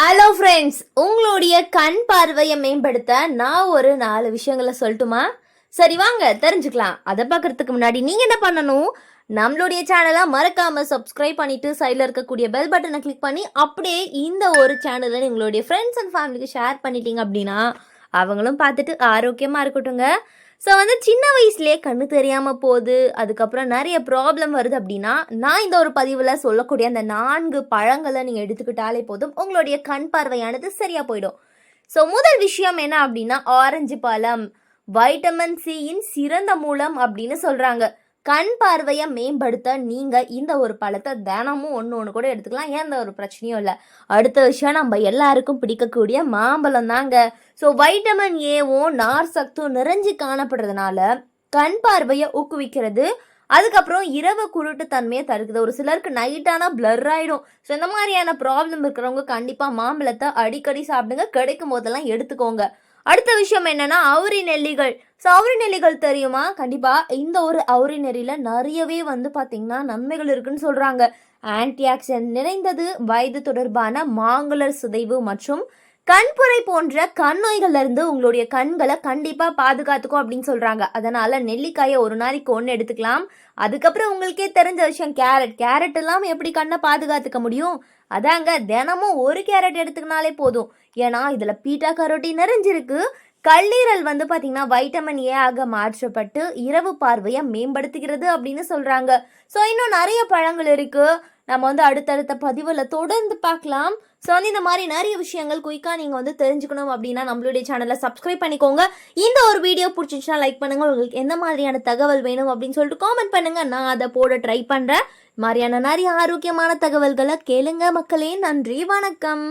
Hello friends உங்களுடைய கண் பார்வையை மேம்படுத்த நான் ஒரு நாலு விஷயங்களை சொல்லட்டுமா? சரி வாங்க தெரிஞ்சுக்கலாம். அதை பார்க்கறதுக்கு முன்னாடி நீங்கள் என்ன பண்ணணும்? நம்மளுடைய சேனலை மறக்காமல் சப்ஸ்கிரைப் பண்ணிவிட்டு சைடில் இருக்கக்கூடிய பெல் பட்டனை கிளிக் பண்ணி அப்படியே இந்த ஒரு சேனலை உங்களுடைய ஃப்ரெண்ட்ஸ் அண்ட் ஃபேமிலிக்கு ஷேர் பண்ணிட்டீங்க அப்படின்னா அவங்களும் பார்த்துட்டு ஆரோக்கியமாக இருக்கட்டுங்க ஸோ வந்து சின்ன வயசுலேயே கண்ணு தெரியாமல் போகுது. அதுக்கப்புறம் நிறைய ப்ராப்ளம் வருது அப்படின்னா நான் இந்த ஒரு பதிவில் சொல்லக்கூடிய அந்த நான்கு பழங்களை நீங்கள் எடுத்துக்கிட்டாலே போதும். உங்களுடைய கண் பார்வையானது சரியாக போயிடும். ஸோ முதல் விஷயம் என்ன அப்படின்னா ஆரஞ்சு பழம் வைட்டமின் சியின் சிறந்த மூலம் அப்படின்னு சொல்கிறாங்க கண் பார்வையை மேம்படுத்த நீங்கள் இந்த ஒரு பழத்தை தினமும் ஒன்று ஒன்று கூட எடுத்துக்கலாம். எந்த ஒரு பிரச்சனையும் இல்லை? அடுத்த விஷயம் நம்ம எல்லாருக்கும் பிடிக்கக்கூடிய மாம்பழம் தாங்க. ஸோ வைட்டமின் ஏவும் நார் சத்தும் நிறைஞ்சு காணப்படுறதுனால கண் பார்வையை ஊக்குவிக்கிறது அதுக்கப்புறம் இரவு குருட்டு தன்மையை தடுக்குது ஒரு சிலருக்கு நைட்டானா பிளர் ஆகிடும் ஸோ இந்த மாதிரியான ப்ராப்ளம் இருக்கிறவங்க கண்டிப்பாக மாம்பழத்தை அடிக்கடி சாப்பிடுங்க. கிடைக்கும் போதெல்லாம் எடுத்துக்கோங்க. அடுத்த விஷயம் என்னன்னா அவுரி நெல்லிகள். ஸோ அவுரி நெல்லிகள் தெரியுமா? கண்டிப்பாக இந்த ஒரு அவுரி நெறியில் நிறையவே வந்து பார்த்திங்கன்னா நன்மைகள் இருக்குன்னு சொல்கிறாங்க ஆன்டி ஆக்சிடென்ட் நிறைந்தது வயது தொடர்பான மாங்குளர் சிதைவு மற்றும் கண்புரை போன்ற கண் நோய்கள்லேருந்து உங்களுடைய கண்களை கண்டிப்பாக பாதுகாத்துக்கும் அப்படின்னு சொல்கிறாங்க அதனால் நெல்லிக்காயை ஒரு நாளைக்கு ஒன்று எடுத்துக்கலாம். அதுக்கப்புறம் உங்களுக்கே தெரிஞ்ச விஷயம் கேரட். கேரட் எல்லாம் எப்படி கண்ணை பாதுகாத்துக்க முடியும்? அதாங்க தினமும் ஒரு கேரட் எடுத்துக்கினாலே போதும். ஏன்னா இதில் பீட்டா கரோட்டி நிறைஞ்சிருக்கு. கல்லீரல் வந்து பார்த்தீங்கன்னா வைட்டமின் ஏ ஆக மாற்றப்பட்டு இரவு பார்வையை மேம்படுத்துகிறது அப்படின்னு சொல்கிறாங்க ஸோ இன்னும் நிறைய பழங்கள் இருக்குது நம்ம வந்து அடுத்தடுத்த பதிவில் தொடர்ந்து பார்க்கலாம். ஸோ வந்து இந்த மாதிரி நிறைய விஷயங்கள் குயிக்காக நீங்கள் வந்து தெரிஞ்சுக்கணும் அப்படின்னா நம்மளுடைய சேனலை சப்ஸ்கிரைப் பண்ணிக்கோங்க. இந்த ஒரு வீடியோ பிடிச்சிச்சுன்னா லைக் பண்ணுங்கள் உங்களுக்கு எந்த மாதிரியான தகவல் வேணும் அப்படின்னு சொல்லிட்டு காமெண்ட் பண்ணுங்கள் நான் அதை போட ட்ரை பண்ணுறேன் மாதிரியான நிறைய ஆரோக்கியமான தகவல்களை கேளுங்க மக்களே. நன்றி. வணக்கம்.